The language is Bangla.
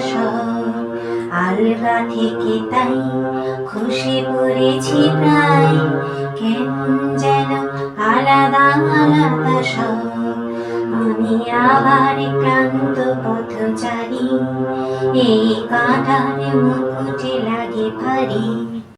সব আলগা থেকে তাই? খুশি পড়েছি প্রায়। কেমন যেন আলাদা আলাদা সব। আমি আবার ক্লান্ত পথচারী। এই কাঁটার মুকুটে লাগে ভারী।